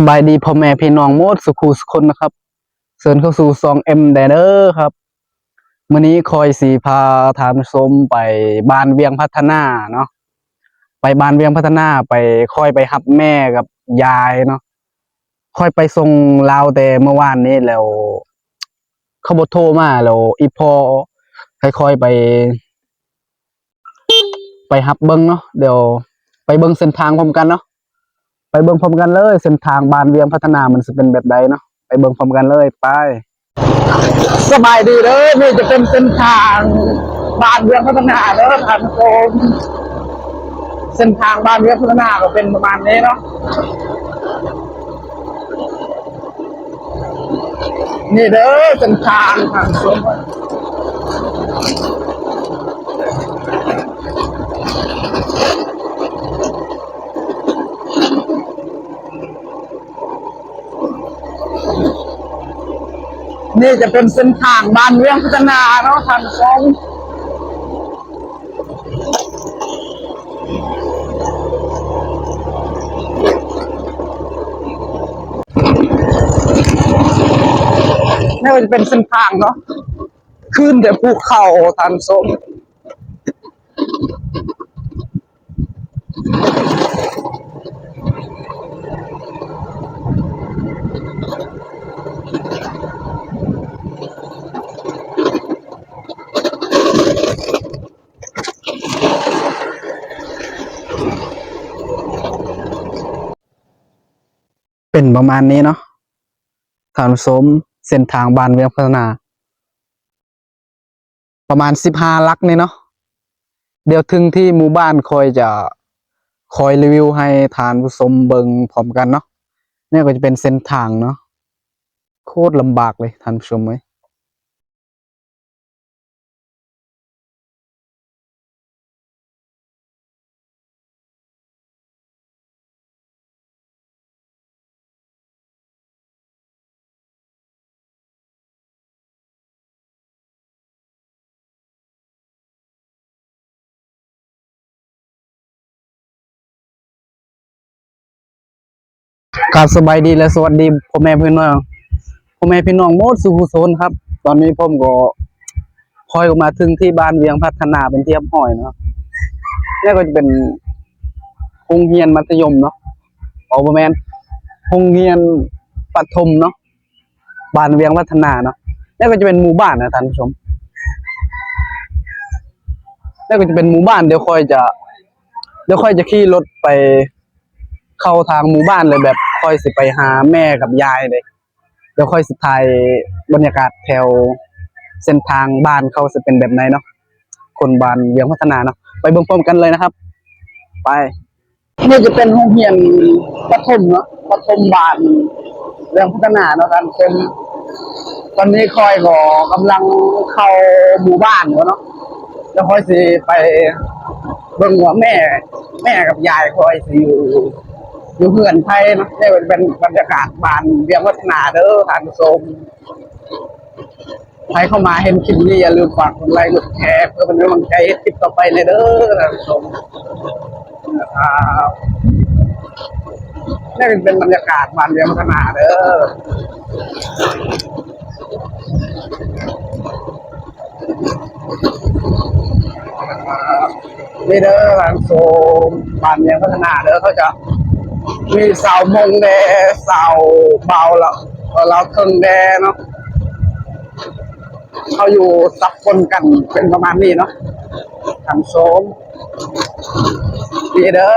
สบายดีพ่อแม่พี่น้องโมดสุขูสุคนนะครับเชิญเข้าสู่ซองเอ็มแดนเดอร์ครับมื้อนี้คอยสีพาทานสมไปบ้านเวียงพัฒนาเนาะไปบ้านเวียงพัฒนาไปคอยไปหับแม่กับยายเนาะคอยไปส่งลาวแต่เมื่อวานนี้แล้วเขาบโทรมาแล้วอีพอค่อยๆไป ไปหับเบิ้งเนาะเดี๋ยวไปเบิ้งเส้นทางพร้อมกันเนาะ ไปเบิ่งพร้อมกันเลย เส้นทางบานเวียงพัฒนามันจะเป็นแบบใดเนาะไปเบิ่งพร้อมกันเลยไป สบายดีเด้อนี่จะเป็นเส้นทางบานเวียงพัฒนาเด้อท่านผู้ชมเส้นทางบานเวียงพัฒนาก็เป็นประมาณนี้เนาะนี่เด้อเส้นทางท่านผู้ชม นี่จะเป็นเส้นทางบ้านเวียงพัฒนาเนาะท่านผู้ชมนี่จะเป็นเส้นทางเนาะขึ้นแต่ภูเขาทานส้ม เป็นประมาณนี้เนาะทานสมเส้นทางบ้านเวียงพัฒนา ประมาณสิบห้าลักนี่เนาะเดี๋ยวถึงที่หมู่บ้านคอยจะคอยรีวิวให้ทานผู้ชมเบิงพร้อมกันเนาะนี่ก็จะเป็นเส้นทางเนาะโคตรลำบากเลยท่านผู้ชมเอ้ย ครับสบายดีและสวัสดีพ่อแม่พี่น้องพ่อแม่พี่น้องโมดสุขุโซนครับ ตอนนี้ผมก็คอยออกมาถึงที่บ้านเวียงพัฒนาเป็นเทียบห้อยเนาะนี่ก็จะเป็นโรงเรียนมัธยมเนาะออกประมาณโรงเรียนปฐมเนาะบ้านเวียงพัฒนาเนาะนี่ก็จะเป็นหมู่บ้านนะท่านผู้ชมนี่ก็จะเป็นหมู่บ้านเดี๋ยวค่อยจะ เดี๋ยวค่อยจะขี่รถไปเข้าทางหมู่บ้านเลยแบบ ค่อยสิไปหาแม่กับยายเลยเดี๋ยวค่อยสิถ่ายบรรยากาศแถวเส้นทางบ้านเขาจะเป็นแบบไหนเนาะคนบ้านเวียงพัฒนาเนาะไปเบิ่งพร้อมกันเลยนะครับ ไปนี่จะเป็นโรงเรียนปฐมเนาะปฐมบ้านเวียงพัฒนาเนาะท่านเป็นตอนนี้คอยก็กำลังเข้าหมู่บ้านอยู่เนาะแล้วค่อยสิไปเบิ่งว่าแม่ แม่กับยายคอยสิอยู่ อยู่เพื่อนไทยเนะนี่เป็นบรรยากาศบานเวียงวัฒนาเด้อทานชมใครเข้ามาเห็นคลิปนี้อย่าลืมฝากกดไลค์กดแชร์เพื่อเป็นกำลังใจให้คลิปต่อไปในเด้อท่านผู้ชมนะครับนี่เป็นบรรยากาศบานเวียงวัฒนาเด้อนี่เด้อร้านโซมบานเมียงพัฒนาเด้อเขาจะ มีเสามงแดเสาเบาแล้วเราเทิงแดเนาะเขาอยู่ซับคนกันเป็นประมาณนี้เนาะทางโซมนี่เด้อ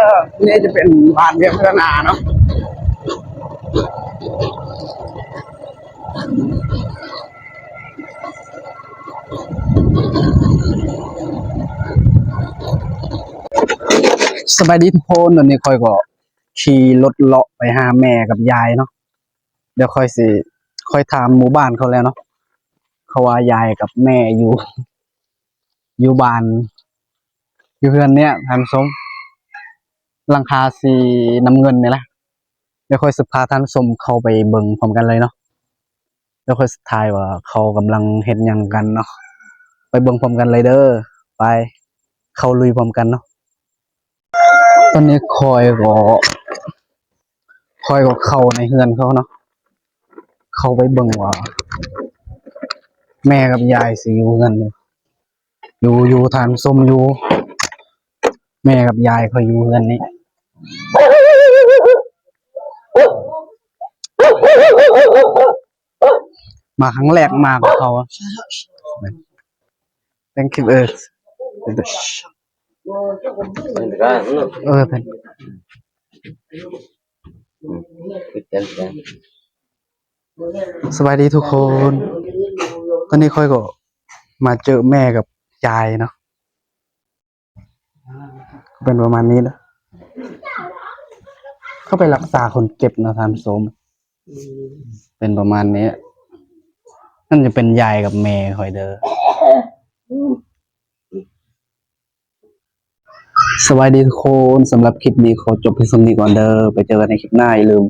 นี่จะเป็นบ้านเมียงพัฒนาเนาะสบายดีทุกคนตอนนี้คอยก็ ขี่รถเลาะไปหาแม่กับยายเนาะเดี๋ยวค่อยสิค่อยถามหมู่บ้านเขาแล้วเนาะเขาว่ายายกับแม่อยู่ อยู่บ้าน อยู่เพื่อนเนี้ยท่านผู้ชมหลังคาสีน้ำเงินเนี่ยแหละเดี๋ยวค่อยสิพาท่านผู้ชมเข้าไปเบิ่งพร้อมกันเลยเนาะเดี๋ยวค่อยสุดท้ายว่าเขากำลังเห็นยังกันเนาะไปเบิ่งพร้อมกันเลยเด้อไป เข้าลุยพร้อมกันเนาะตอนนี้คอยก็ อยก็เข้าในเฮือนเขาเนาะเข้าไปเบิ่งว่า แม่กับยายสิอยู่เฮือนอยู่อยู่อยู่ทางส้มอยู่แม่กับยายเขาอยู่เฮือนนี้มาครั้งแรกมากับเขาอะเป็นคลิปเออ Enggak, lu เออเป็น สวัสดีทุกคน ตอนนี้ค่อยก็มาเจอแม่กับยายเนาะเป็นประมาณนี้นะเข้าไปรักษาคนเก็บนะทานสม เป็นประมาณนี้นั่นจะเป็นยายกับแม่คอยเด้อ สวัสดีทุกคนสำหรับคลิปนี้ขอจบเพียงเท่านี้ก่อนเด้อไปเจอกันในคลิปหน้าอย่าลืม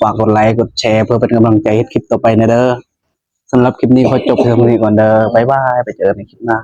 ฝากกดไลค์กดแชร์เพื่อเป็นกำลังใจให้คลิปต่อไปนะเด้อสำหรับคลิปนี้ขอจบเพียงเท่านี้ก่อนเด้อบ๊ายบายไปเจอกันในคลิปหน้า